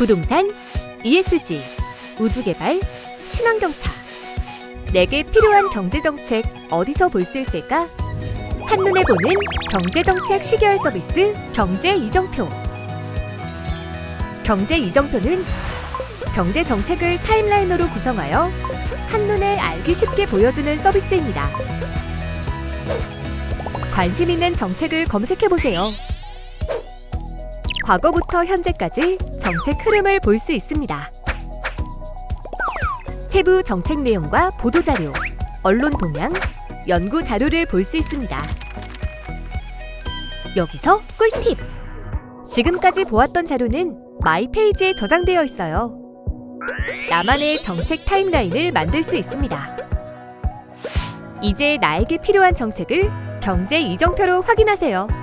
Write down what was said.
부동산, ESG, 우주개발, 친환경차. 내게 필요한 경제정책 어디서 볼 수 있을까? 한눈에 보는 경제정책 시계열 서비스 경제 이정표. 경제 이정표는 경제 정책을 타임라인으로 구성하여 한눈에 알기 쉽게 보여주는 서비스입니다. 관심 있는 정책을 검색해 보세요. 과거부터 현재까지 정책 흐름을 볼 수 있습니다. 세부 정책 내용과 보도 자료, 언론 동향, 연구 자료를 볼 수 있습니다. 여기서 꿀팁! 지금까지 보았던 자료는 마이 페이지에 저장되어 있어요. 나만의 정책 타임라인을 만들 수 있습니다. 이제 나에게 필요한 정책을 경제 이정표로 확인하세요.